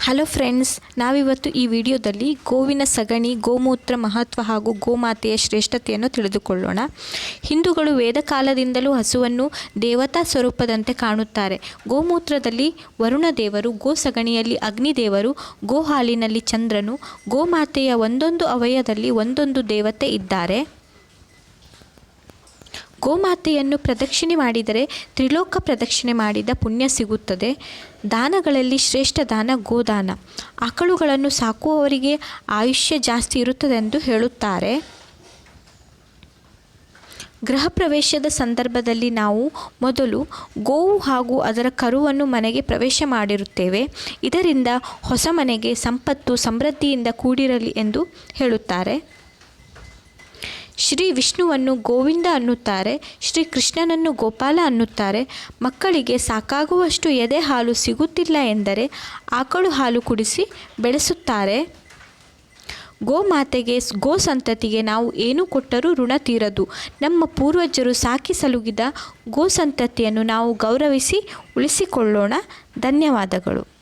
Hello friends ನಾವಿವತ್ತು ಈ ವಿಡಿಯೋದಲ್ಲಿ ಗೋವಿನ ಸಗಣಿ, ಗೋಮೂತ್ರ ಮಹತ್ವ ಹಾಗೂ ಗೋಮಾತೆಯ ಶ್ರೇಷ್ಠತೆಯನ್ನು ತಿಳಿದುಕೊಳ್ಳೋಣ. ಹಿಂದೂಗಳು ವೇದ ಕಾಲದಿಂದಲೂ ಹಸುವನ್ನು ದೇವತಾ ಸ್ವರೂಪದಂತೆ ಕಾಣುತ್ತಾರೆ. ಗೋಮೂತ್ರದಲ್ಲಿ ವರುಣ ದೇವರು ಗೋ ಸಗಣಿಯಲ್ಲಿ ಅಗ್ನಿದೇವರು ಗೋ ಹಾಲಿನಲ್ಲಿ ಚಂದ್ರನು, ಗೋಮಾತೆಯ ಒಂದೊಂದು ಅವಯದಲ್ಲಿ ಒಂದೊಂದು ದೇವತೆ ಇದ್ದಾರೆ. ಗೋಮಾತೆಯನ್ನು ಪ್ರದಕ್ಷಿಣೆ ಮಾಡಿದರೆ, ತ್ರಿಲೋಕ ಪ್ರದಕ್ಷಿಣೆ ಮಾಡಿದ ಪುಣ್ಯ ಸಿಗುತ್ತದೆ. ದಾನಗಳಲ್ಲಿ ಶ್ರೇಷ್ಠ ದಾನ ಗೋದಾನ. ಆಕಳುಗಳನ್ನು ಸಾಕುವವರಿಗೆ ಆಯುಷ್ಯ ಜಾಸ್ತಿ ಇರುತ್ತದೆಂದು ಹೇಳುತ್ತಾರೆ. ಗೃಹ ಪ್ರವೇಶದ ಸಂದರ್ಭದಲ್ಲಿ ನಾವು ಮೊದಲು ಗೋವು ಹಾಗೂ ಅದರ ಕರುವನ್ನು ಮನೆಗೆ ಪ್ರವೇಶ ಮಾಡಿರುತ್ತೇವೆ. ಇದರಿಂದ ಹೊಸ ಮನೆಗೆ ಸಂಪತ್ತು, ಸಮೃದ್ಧಿಯಿಂದ ಕೂಡಿರಲಿ ಎಂದು ಹೇಳುತ್ತಾರೆ. ಶ್ರೀ ವಿಷ್ಣುವನ್ನು ಗೋವಿಂದ ಅನ್ನುತ್ತಾರೆ, ಶ್ರೀ ಕೃಷ್ಣನನ್ನು ಗೋಪಾಲ ಅನ್ನುತ್ತಾರೆ. ಮಕ್ಕಳಿಗೆ ಸಾಕಾಗುವಷ್ಟು ಎದೆ ಹಾಲು ಸಿಗುತ್ತಿಲ್ಲ ಎಂದರೆ ಆಕಳು ಹಾಲು ಕುಡಿಸಿ ಬೆಳೆಸುತ್ತಾರೆ. ಗೋಮಾತೆಗೆ ಗೋ ಸಂತತಿಗೆ ನಾವು ಏನು ಕೊಟ್ಟರೂ ಋಣ ತೀರದು. ನಮ್ಮ ಪೂರ್ವಜರು ಸಾಕಿ ಸಲುಗಿದ ಗೋ ಸಂತತಿಯನ್ನು ನಾವು ಗೌರವಿಸಿ ಉಳಿಸಿಕೊಳ್ಳೋಣ. ಧನ್ಯವಾದಗಳು.